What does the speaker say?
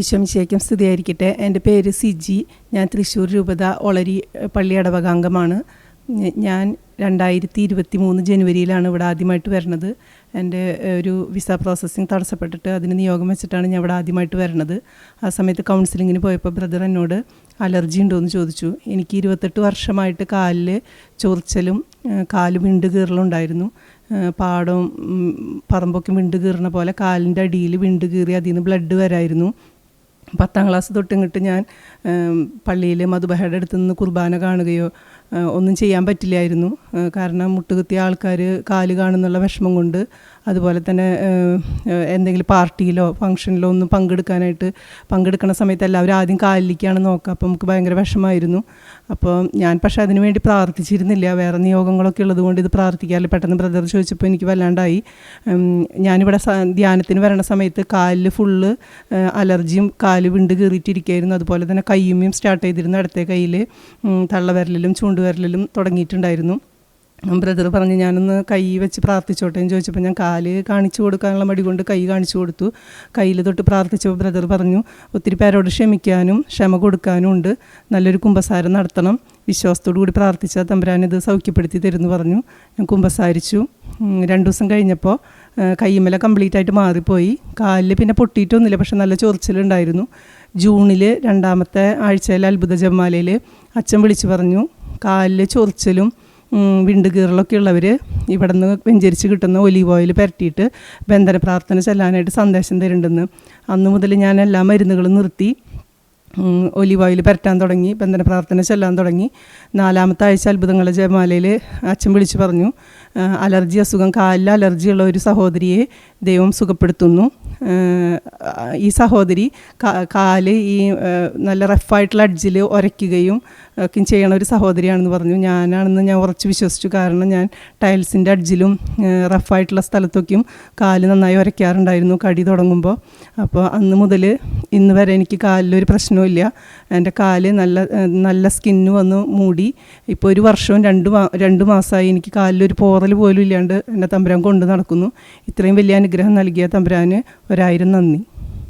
ഈശ്വമിശേക്കും സ്ഥിതിയായിരിക്കട്ടെ എന്റെ പേര് സിജി. ഞാൻ തൃശ്ശൂർ രൂപത ഒളരി പള്ളി ഞാൻ രണ്ടായിരത്തി ഇരുപത്തി മൂന്ന് ജനുവരിയിലാണ് ഇവിടെ ആദ്യമായിട്ട് വരുന്നത് എന്റെ ഒരു വിസ പ്രോസസ്സിങ് തടസ്സപ്പെട്ടിട്ട് അതിന് നിയോഗം വെച്ചിട്ടാണ് ഞാൻ ഇവിടെ ആദ്യമായിട്ട് വരുന്നത് ആ സമയത്ത് കൗൺസിലിങ്ങിന് പോയപ്പോൾ ബ്രദർ എന്നോട് അലർജി ഉണ്ടോ എന്ന് ചോദിച്ചു. എനിക്ക് ഇരുപത്തെട്ട് വർഷമായിട്ട് കാലിൽ ചൊറിച്ചലും കാൽ വിണ്ട് കീറലും ഉണ്ടായിരുന്നു പാടവും പറമ്പൊക്കെ വിണ്ട് കീറുന്ന പോലെ കാലിന്റെ അടിയിൽ വിണ്ട് കീറി അതിൽ നിന്ന് ബ്ലഡ് വരായിരുന്നു. പത്താം ക്ലാസ് തൊട്ട് ഇങ്ങോട്ട് ഞാൻ പള്ളിയിൽ മധുബഹയുടെ അടുത്ത് നിന്ന് കുർബാന കാണുകയോ ഒന്നും ചെയ്യാൻ പറ്റില്ലായിരുന്നു. കാരണം മുട്ടുകുത്തിയ ആൾക്കാർ കാൽ കാണുന്നുള്ള വിഷമം കൊണ്ട് അതുപോലെ തന്നെ എന്തെങ്കിലും പാർട്ടിയിലോ ഫങ്ഷനിലോ ഒന്നും പങ്കെടുക്കാനായിട്ട് പങ്കെടുക്കുന്ന സമയത്ത് എല്ലാവരും ആദ്യം കാലിലേക്കാണ് നോക്കുക. അപ്പോൾ നമുക്ക് ഭയങ്കര വിഷമമായിരുന്നു. അപ്പോൾ ഞാൻ പക്ഷേ അതിനു വേണ്ടി പ്രാർത്ഥിച്ചിരുന്നില്ല. വേറെ നിയോഗങ്ങളൊക്കെ ഉള്ളതുകൊണ്ട് ഇത് പ്രാർത്ഥിക്കാറില്ല. പെട്ടെന്ന് ബ്രദർ ചോദിച്ചപ്പോൾ എനിക്ക് വല്ലാണ്ടായി. ഞാനിവിടെ ധ്യാനത്തിന് വരണ സമയത്ത് കാലിൽ ഫുള്ള് അലർജിയും കാൽ വിണ്ട് കീറിയിട്ടിരിക്കുകയായിരുന്നു അതുപോലെ തന്നെ കയ്യുമ്മയും സ്റ്റാർട്ട് ചെയ്തിരുന്നു. അടുത്ത കയ്യിൽ തള്ളവിരലിലും ചൂണ്ടുവിരലിലും തുടങ്ങിയിട്ടുണ്ടായിരുന്നു. ബ്രദർ പറഞ്ഞു ഞാനൊന്ന് കൈ വെച്ച് പ്രാർത്ഥിച്ചോട്ടെ? എന്ന് ചോദിച്ചപ്പോൾ ഞാൻ കാൽ കാണിച്ചു കൊടുക്കാനുള്ള മടി കൊണ്ട് കൈ കാണിച്ചു കൊടുത്തു. കയ്യിൽ തൊട്ട് പ്രാർത്ഥിച്ചപ്പോൾ ബ്രദർ പറഞ്ഞു ഒത്തിരി പേരോട് ക്ഷമിക്കാനും ക്ഷമ കൊടുക്കാനും ഉണ്ട്. നല്ലൊരു കുമ്പസാരം നടത്തണം. വിശ്വാസത്തോടു കൂടി പ്രാർത്ഥിച്ചാൽ തമ്പുരാൻ ഇത് സൗഖ്യപ്പെടുത്തി തരുമെന്ന് പറഞ്ഞു. ഞാൻ കുമ്പസാരിച്ചു. രണ്ടു രണ്ട് ദിവസം കഴിഞ്ഞപ്പോൾ കയ്യുമല കംപ്ലീറ്റ് ആയിട്ട് മാറിപ്പോയി. കാലിൽ പിന്നെ പൊട്ടിയിട്ടൊന്നുമില്ല പക്ഷെ നല്ല ചൊറിച്ചിലുണ്ടായിരുന്നു. ജൂണിൽ രണ്ടാമത്തെ ആഴ്ചയിൽ അത്ഭുത ജമാലയിൽ അച്ഛൻ വിളിച്ചു പറഞ്ഞു കാലിൽ ചൊറിച്ചിലും വിണ്ട് കീറലൊക്കെ ഉള്ളവർ ഇവിടെ നിന്ന് വെഞ്ചരിച്ച് കിട്ടുന്ന ഒലീവ് ഓയിൽ പുരട്ടിയിട്ട് ബന്ധന പ്രാർത്ഥന ചെല്ലാനായിട്ട് സന്ദേശം തരുന്നുണ്ടെന്ന്. അന്ന് മുതൽ ഞാൻ എല്ലാ മരുന്നുകളും നിർത്തി ഒലീവ് ഓയിൽ പുരട്ടാൻ തുടങ്ങി ബന്ധന പ്രാർത്ഥന ചെല്ലാൻ തുടങ്ങി. നാലാമത്തെ ആഴ്ച അത്ഭുതങ്ങളെ ജയമാലയിൽ അച്ഛൻ വിളിച്ചു പറഞ്ഞു അലർജി അസുഖം കാലിൽ അലർജിയുള്ള ഒരു സഹോദരിയെ ദൈവം സുഖപ്പെടുത്തുന്നു. ഈ സഹോദരി കാൽ ഈ നല്ല റഫായിട്ടുള്ള അഡ്ജിൽ ഉരയ്ക്കുകയും ഒക്കെ ചെയ്യണ ഒരു സഹോദരിയാണെന്ന് പറഞ്ഞു. ഞാനാണെന്ന് ഞാൻ ഉറച്ച് വിശ്വസിച്ചു. കാരണം ഞാൻ ടൈൽസിന്റെ അഡ്ജിലും റഫായിട്ടുള്ള സ്ഥലത്തൊക്കെയും കാൽ നന്നായി ഉരയ്ക്കാറുണ്ടായിരുന്നു കടി തുടങ്ങുമ്പോൾ. അപ്പോൾ അന്ന് മുതൽ ഇന്ന് വരെ എനിക്ക് കാലിലൊരു പ്രശ്നവുമില്ല എന്റെ കാൽ നല്ല നല്ല സ്കിന്ന് വന്ന് മൂടി. ഇപ്പോൾ ഒരു വർഷവും രണ്ട് മാ രണ്ട് മാസമായി എനിക്ക് കാലിലൊരു പോറൽ പോലും ഇല്ലാണ്ട് എന്റെ തമ്പുരാൻ കൊണ്ട് നടക്കുന്നു. ഇത്രയും വലിയ അനുഗ്രഹം നൽകിയ തമ്പുരാന് ഒരായിരം നന്ദി.